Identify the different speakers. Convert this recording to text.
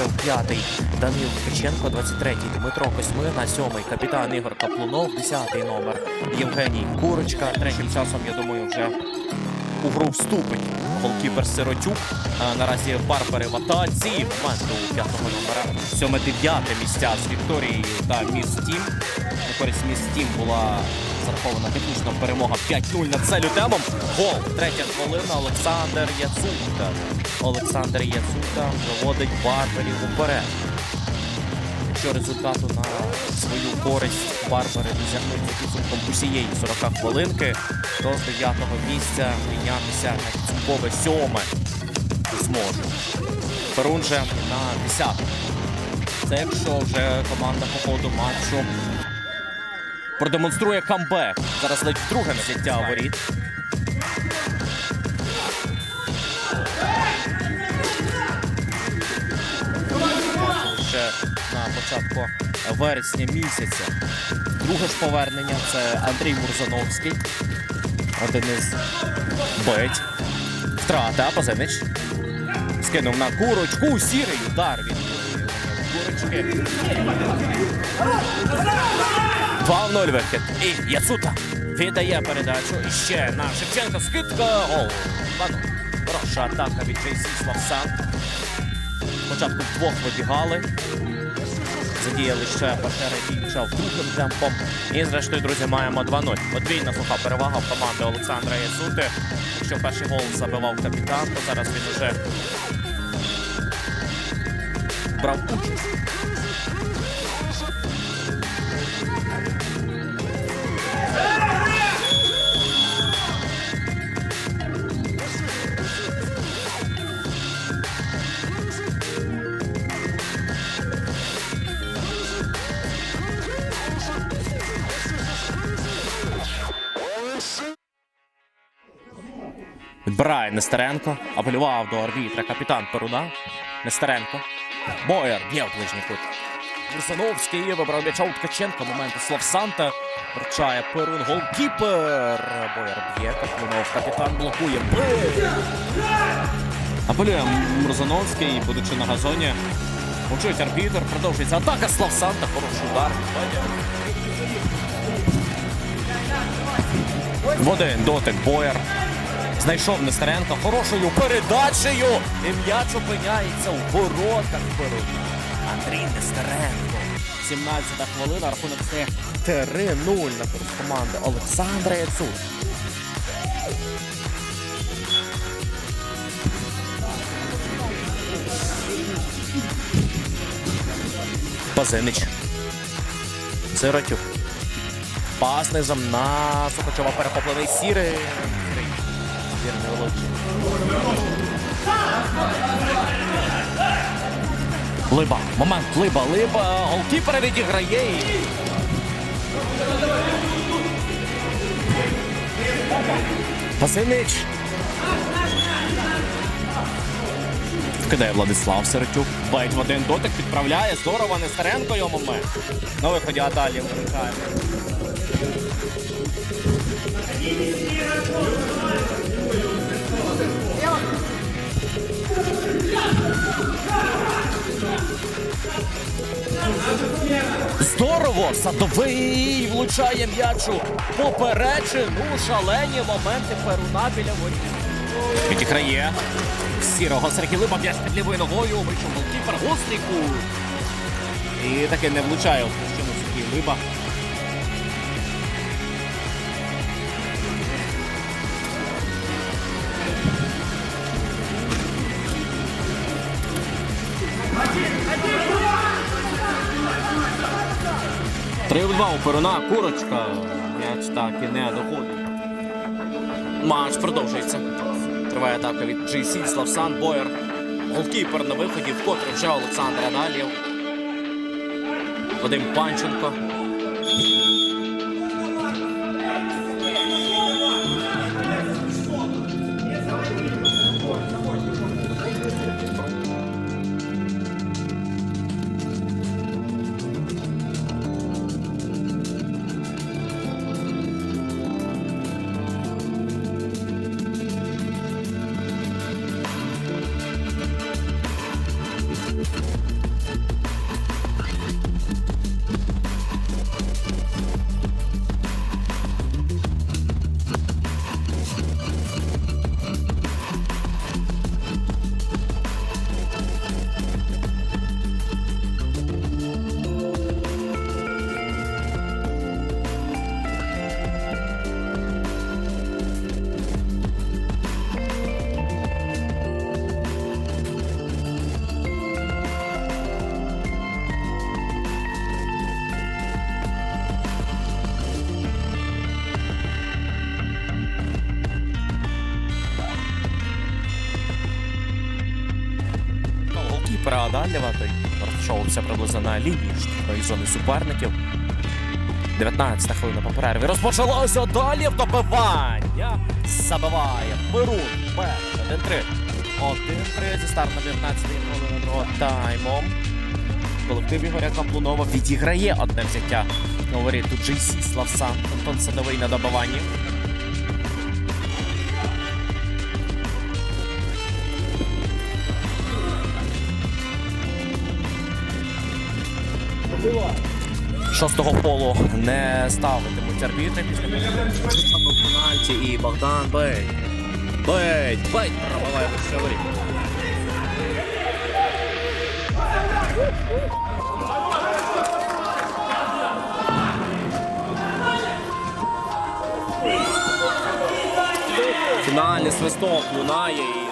Speaker 1: Дальєв, п'ятий. Данил Ткаченко, 23-й. Дмитро Косьмина, сьомий. Капітан Ігор Каплунов, 10-й номер. Євгеній Курочка. Третім часом, я думаю, вже у гру вступить голкіпер Сиротюк. А, наразі Барбари в атаці. Моменту п'ятого номера. Сьоме-дев'яте місця з Вікторією та Міс Тім. Користь Міс Тім була зарахована технічна перемога 5-0 над Целютемом. Гол. Третя хвилина. Олександр Яцута. Олександр Яцута виводить Барбарів уперед. Якщо результату на свою користь Барбари досягнуть за підсумком усієї 40 хвилинки, то з 9 місця піднятися на підсумкове сьоме зможуть. Перун же на 10. Це якщо вже команда по ходу матчу продемонструє камбек. Зараз ледь вдруге взяття воріт. Ще на початку вересня місяця. Друге ж повернення це Андрій Мурзановський. Один із бить. Втрата, Пазинич. Скинув на курочку. Сірий удар від курочки. 2-0 вихід. І Яцута віддає передачу. І ще на Шевченка скидка. Гол. 2-0. Хороша атака від Джейсі Славсан. Спочатку вдвох вибігали. Задіяли ще партнери Ільча другим темпом. І зрештою, друзі, маємо 2-0. Подвійна суха перевага в команди Олександра Ясути. Якщо перший гол забивав капітан, то зараз він уже брав участь. Відбирає Нестеренко. Апелював до арбітра капітан Перуна. Нестеренко. Боєр б'є в ближній кут. Бурсановський вибрав м'яча у Ткаченка. Моменти Славсанта. Вручає Перун. Голкіпер. Боєр б'є. Каплунов. Капітан блокує. Бий! Апелює Мурзановський, будучи на газоні. Мовчить арбітр. Продовжується атака Славсанта. Хороший удар. Один дотик Боєр. Знайшов Нестеренко хорошою передачею. І м'яч опиняється у воротах Перуна. Андрій Нестеренко. 17-та хвилина. Рахунок стає 3-0 на користь команди Олександра Яцур. Пазинич. Сиротюк. Пас низом на Сухачова перехоплений сірий. Володимир. Либа. Момент. Либа. Либа. Голкіпер відіграє. Пасинич. Вкидає Владислав Серетюк. Бить в один дотик, підправляє. Здорово, Нестеренко його момент. На виході а далі виникає. Здорово! Садовий влучає м'ячу. Поперечину шалені моменти Перуна біля воріт. Відіграє. Сірого Сергій Либа м'яч під лівою ногою. Вийшов голкіпер гострий. І таки не влучає в площину Сергій Либа. Три в два у Перуна, курочка. М'яч так і не доходить. Матч продовжується. Триває атака від GC, Славсан, Боєр. Голкіпер на виході, вкотре вже Олександр Адалєв. Вадим Панченко. Голкіпера Адалєва. Той розташовувався приблизно на лінії штрафної зони суперників. 19 хвилина по перерві. Розпочалося далі добивання. Забиває. Перун. Перший. 1-3. 1-3 зі старту 19 хвилини другого тайму. Колектив Ігоря Каплунова відіграє одне взяття. Говорить тут Джейсі Славсан. Антон Садовий на добиванні. Шостого полу не ставитимуть арбітри після пенальті і Богдан Бей. Бей, Бей пробиває Шеврі. Фінальний свисток лунає і